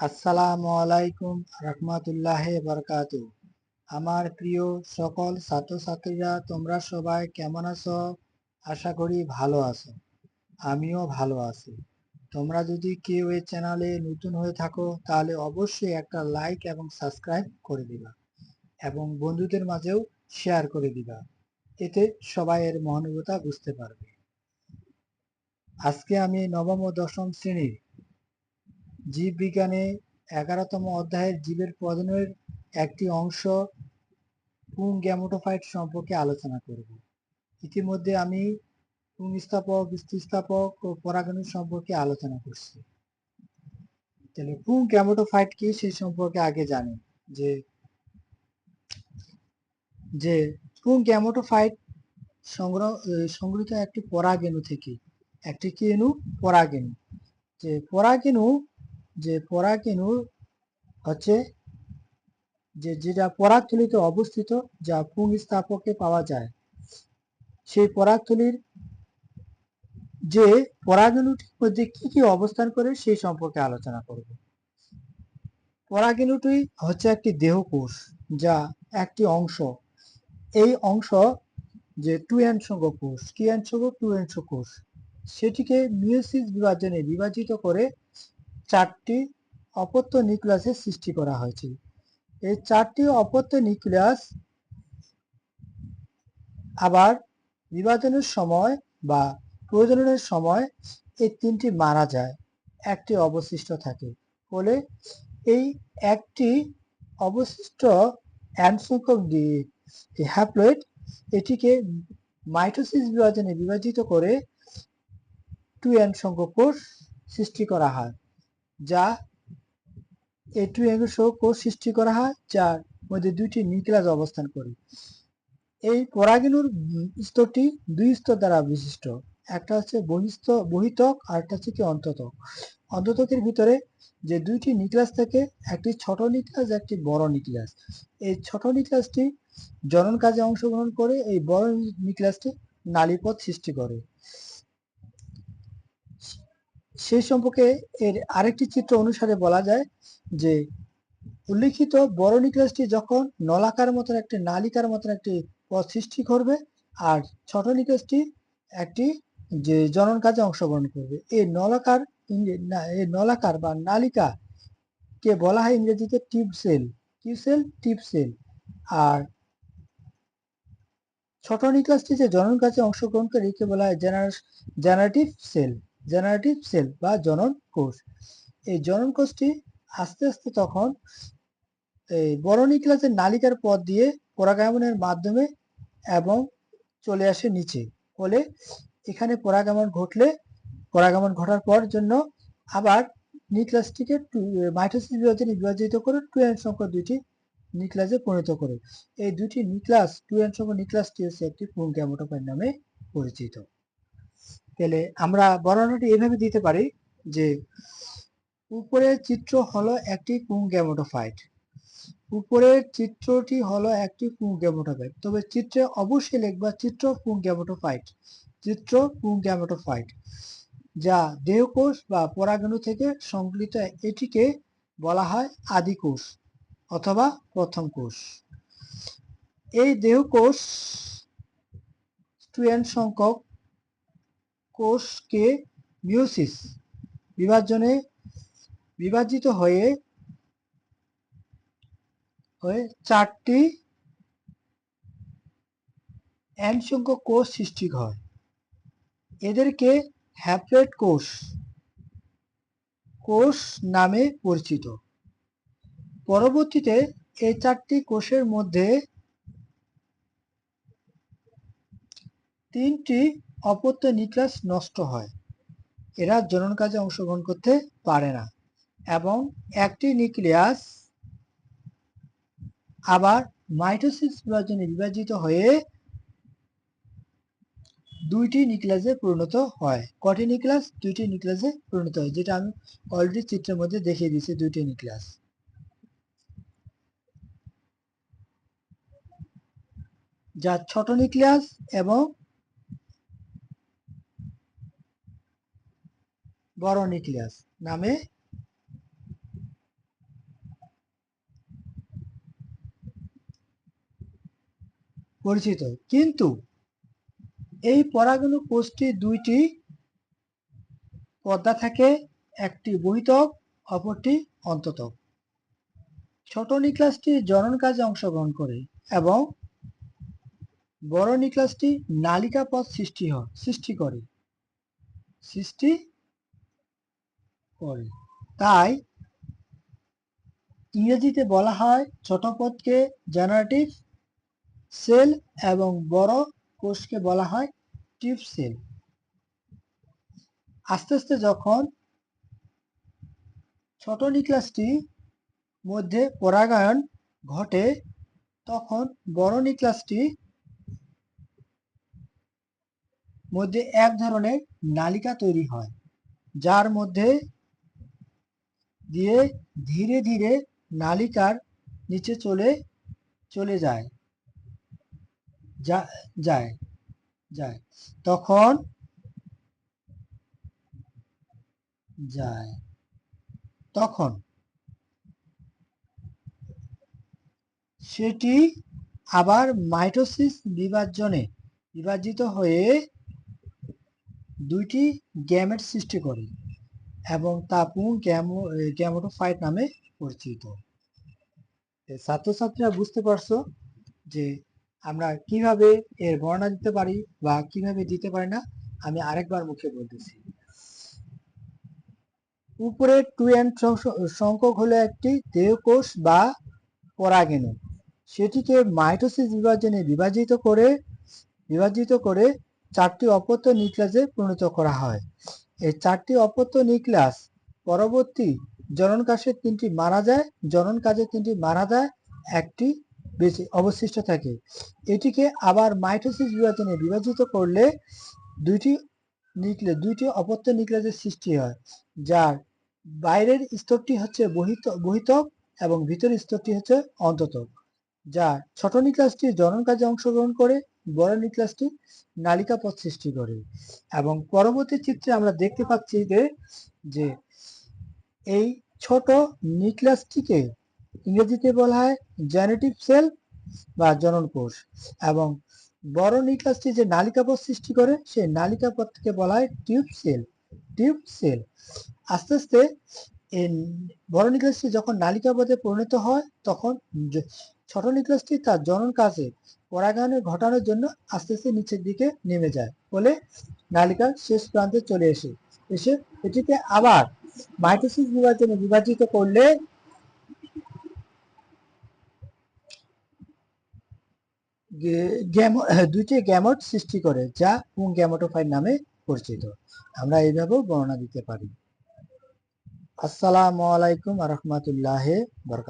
আসসালামু আলাইকুম রহমতুল্লাহ বরকাত আমার প্রিয় সকল ছাত্রছাত্রীরা, তোমরা সবাই কেমন আছো? আশা করি ভালো আছো। আমিও ভালো আছি। তোমরা যদি কেউ এই চ্যানেলে নতুন হয়ে থাকো, তাহলে অবশ্যই একটা লাইক এবং সাবস্ক্রাইব করে দিবা এবং বন্ধুদের মাঝেও শেয়ার করে দিবা। এতে সবাই এর মহানুভূতা বুঝতে পারবে। আজকে আমি নবম ও দশম শ্রেণির জীব বিজ্ঞানে এগারোতম অধ্যায়ের জীবের প্রজননের একটি অংশ পুং গ্যামোটোফাইট সম্পর্কে আলোচনা করব। ইতিমধ্যে আমি পুংস্থাপক স্থিস্থাপক ও পরাগণু সম্পর্কে আলোচনা করছি। তাহলে পুং গ্যামোটোফাইট কি সেই সম্পর্কে আগে জানি যে যে পুং গ্যামোটোফাইট সংগ্রহ সংগৃহীত একটি পরাগেণু থেকে, একটি কি এনু পরাগেণু। যে পরাগেণু যে পরাগেণু হচ্ছে যে যেটা পরাগথলিতে অবস্থিত, যা পুং স্থাপকে পাওয়া যায়। সেই পরাগথলির যে পরাগেণুটির মধ্যে কি কি অবস্থান করে সেই সম্পর্কে আলোচনা করব। পরাগেণুটি হচ্ছে একটি দেহকোষ, যা একটি অংশ। এই অংশ যে টু এন্ড কোষ কি এন্ড টু এন্ড কোষ, সেটিকে মিওসিস বিভাজনে বিভাজিত করে চারটি অপত্য নিউক্লিয়াসের সৃষ্টি করা হয়েছে। এই চারটি অপত্য নিউক্লিয়াস আবার বিভাজনের সময় বা প্রজননের সময় এই তিনটি মারা যায়, একটি অবশিষ্ট থাকে। ফলে এই একটি অবশিষ্ট এন সংখ্যক হ্যাপ্লয়েড এটিকে মাইটোসিস বিভাজনে বিভাজিত করে টু এন সংখ্যক কোষ সৃষ্টি করা হয়। যা এ টু কোষ সৃষ্টি করা হয় যার মধ্যে দুইটি নিউক্লিয়াস অবস্থান করে। এই পরাগিনুর স্তরটি দুই স্তর দ্বারা বিশিষ্ট। একটা হচ্ছে বহিস্থ, বহিতক, আর একটা হচ্ছে কি অন্ততক। অন্ততকের ভিতরে যে দুইটি নিউক্লিয়াস থেকে, একটি ছোট নিউক্লিয়াস, একটি বড় নিউক্লিয়াস। এই ছোট নিউক্লিয়াসটি জনন কাজে অংশগ্রহণ করে, এই বড় নিউক্লিয়াসটি নালীপথ সৃষ্টি করে। সেই সম্পর্কে এর আরেকটি চিত্র অনুসারে বলা যায় যে, উল্লিখিত বড় নিউক্লিয়াসটি যখন নলাকার মতন একটি নালিকার মতন একটি পথ সৃষ্টি করবে আর ছোট নিউক্লিয়াসটি একটি যে জনন কাজে অংশগ্রহণ করবে। এই নলাকার এই নলাকার বা নালিকা কে বলা হয় ইংরেজিতে tip cell. Tube cell tip cell. আর ছোট নিউক্লিয়াসটি যে জনন কাজে অংশগ্রহণ করে একে বলা হয় জেনারেটিভ সেল। জেনারেটিভ সেল বা জনন কোষ। এই জনন কোষটি আস্তে আস্তে তখন এই বড় নিউক্লিয়াসের নালিকার পথ দিয়ে পরাগায়নের মাধ্যমে এবং চলে আসে নিচে। ফলে এখানে পরাগমন ঘটলে পরাগমন ঘটার পর জন্য আবার নিউক্লিয়াসটিকে মাইটোসিস বিভাজনে বিভাজিত করে টু এন সংখ্যক দুইটি নিউক্লিয়াসে পরিণত করে। এই দুটি নিউক্লিয়াস টু এন সংখ্যক নিউক্লিয়াসটি হচ্ছে একটি পুংক্যামোটোপাইন নামে পরিচিত। তাহলে আমরা বর্ণনাটি এভাবে দিতে পারি যে উপরের চিত্র হলো একটি পুং গ্যামোটোফাইট উপরের চিত্রটি হলো একটি পুং গ্যামোটোফাইট তবে চিত্রে অবশ্যই লিখবা চিত্র পুং গ্যামোটোফাইট চিত্র পুং গ্যামোটোফাইট যা দেহকোষ বা পরাগণু থেকে সংকলিত এটিকে বলা হয় আদি কোষ অথবা প্রথম কোষ। এই দেহকোষ টুয়েন সংখ্যক কোষকে মিওসিস বিভাজনে বিভাজিত হয়ে হয়ে চারটি এন কোষ সৃষ্টি হয়। এদেরকে হ্যাপ্লয়েড কোষ কোষ নামে পরিচিত। পরবর্তীতে এই চারটি কোষের মধ্যে তিনটি অপত্য নিউক্লিয়াস নষ্ট হয়। এরা জনন কাজে অংশগ্রহণ করতে পারে না এবং একটি নিউক্লিয়াস আবার মাইটোসিস বিভাজনে বিভাজিত হয়ে দুইটি নিউক্লিয়াসে পরিণত হয়। কটি নিউক্লিয়াস দুইটি নিউক্লিয়াসে পরিণত হয়, যেটা আমি অলরেডি চিত্রের মধ্যে দেখিয়ে দিয়েছি দুইটি নিউক্লিয়াস যা ছোট নিউক্লিয়াস এবং বড় নিউক্লিয়াস নামে পরিচিত। কিন্তু এই পরাগণু কোষটি দুইটি পর্দা থাকে একটি বহিতক, অপরটি অন্ততক। ছোট নিউক্লিয়াসটি জনন কাজে অংশগ্রহণ করে এবং বড় নিউক্লিয়াসটি নালিকা পথ সৃষ্টি হয়, সৃষ্টি করে। সৃষ্টি করে। তাই ইংরেজিতে বলা হয় ছোট পথকে জেনারেটিভ সেল এবং বড় কোষকে বলা হয় টিপ সেল। আস্তে আস্তে যখন ছোট নিউক্লিয়াসটি মধ্যে পরাগায়ন ঘটে, তখন বড় নিউক্লিয়াসটি মধ্যে এক ধরনের নালিকা তৈরি হয়, যার মধ্যে দিয়ে ধীরে ধীরে নালিকার নিচে চলে চলে যায়। যায় যায়। তখন যায়। তখন সেটি আবার মাইটোসিস বিভাজনে বিভাজিত হয়ে দুইটি গ্যামেট সৃষ্টি করে। এবং তা পুং গ্যামোটোফাইট নামে পরিচিত। ছাত্রছাত্রীরা বুঝতে পারছ যে আমরা কীভাবে এর বর্ণনা দিতে পারি বা কীভাবে দিতে পারি না, আমি আরেকবার মুখে বলতেছি। উপরে টু এন্ড সংখ্যক হলো একটি দেহকোষ বা পরাগেণু। সেটিকে মাইটোসিস বিভাজনে বিভাজিত করে বিভাজিত করে চারটি অপত্য নিউক্লিয়াসে পরিণত করা হয়। এই চারটি অপত্য নিউক্লিয়াস পরবর্তী জনন কাজে তিনটি মারা যায়, জনন কাজে তিনটি মারা যায়, একটি বেঁচে অবশিষ্ট থাকে। এটিকে আবার মাইটোসিস বিভাজনে বিভাজিত করলে দুইটি নিউক্লিয়াস দুইটি অপত্য নিউক্লিয়াসের সৃষ্টি হয়, যার বাইরের স্তরটি হচ্ছে বহিত বহিতক এবং ভিতরের স্তরটি হচ্ছে অন্ততক যা ছোট নিউক্লিয়াসটি জনন কাজে অংশগ্রহণ করে বড় নিউক্লিয়াসটি নালিকা পথ সৃষ্টি করে। এবং পরবর্তী চিত্রে আমরা দেখতে পাচ্ছি যে যে এই ছোট নিউক্লিয়াসটিকে ইংরেজিতে বলা হয় জেনেটিভ সেল বা জনন কোষ। এবং বড় নিউক্লিয়াসটি যে নালিকা পথ সৃষ্টি করে, সেই নালিকা পথকে বলা হয় টিউব সেল। Tube sell. আস্তে আস্তে বড় নিউক্লিয়াসটি যখন নালিকা পথে পরিণত হয়, তখন নিউক্লিয়াসটি তার জনন কাজে পরাগায়ন ঘটানোর জন্য আস্তে আস্তে নিচের দিকে নেমে যায় ফলে নালিকার শেষ প্রান্তে চলে এসে এসে এটিকে আবার মাইটোসিস বিভাজনে বিভাজিত করলে দুইটি গ্যামট সৃষ্টি করে যা পুং গ্যামোটোফাইট নামে পরিচিত। আমরা এইভাবেও বর্ণনা দিতে পারি। আসসালামু আলাইকুম রহমতুল্লাহ বরকাত